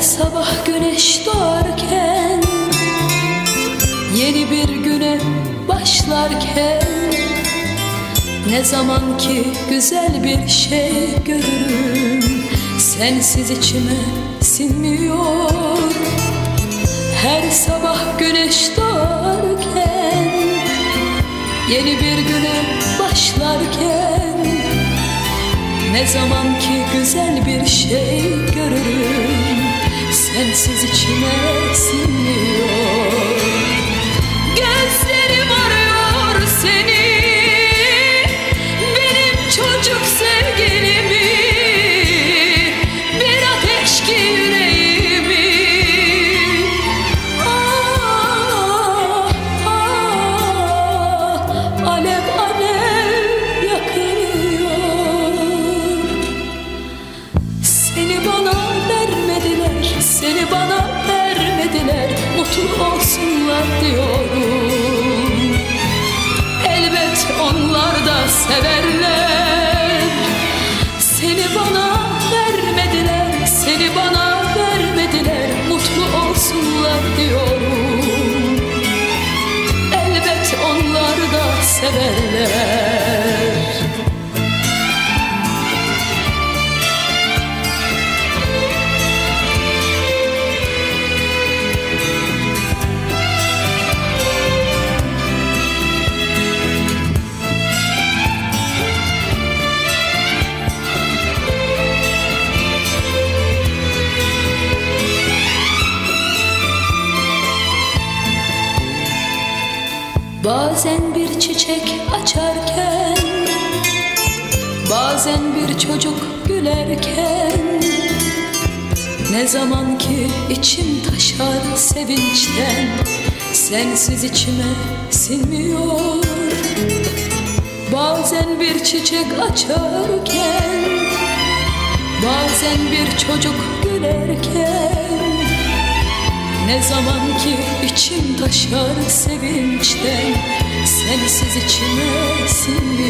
sabah güneş doğarken Yeni bir güne başlarken Ne zaman ki güzel bir şey görürüm Sensiz içime sinmiyor. Her sabah güneş doğarken Yeni bir güne başlarken ne zaman ki güzel bir şey görürüm Sensiz içime sinmiyor seni bana vermediler, seni bana vermediler. Mutlu olsunlar diyorum. Elbet onlar da severler. Seni bana vermediler, seni bana vermediler. Mutlu olsunlar diyorum. Elbet onlar da severler Bazen bir çiçek açarken Bazen bir çocuk gülerken Ne zaman ki içim taşar sevinçten Sensiz içime sinmiyor. Bazen bir çiçek açarken Bazen bir çocuk gülerken ne zaman ki içim taşar sevinçten Sensiz içime sinmiyor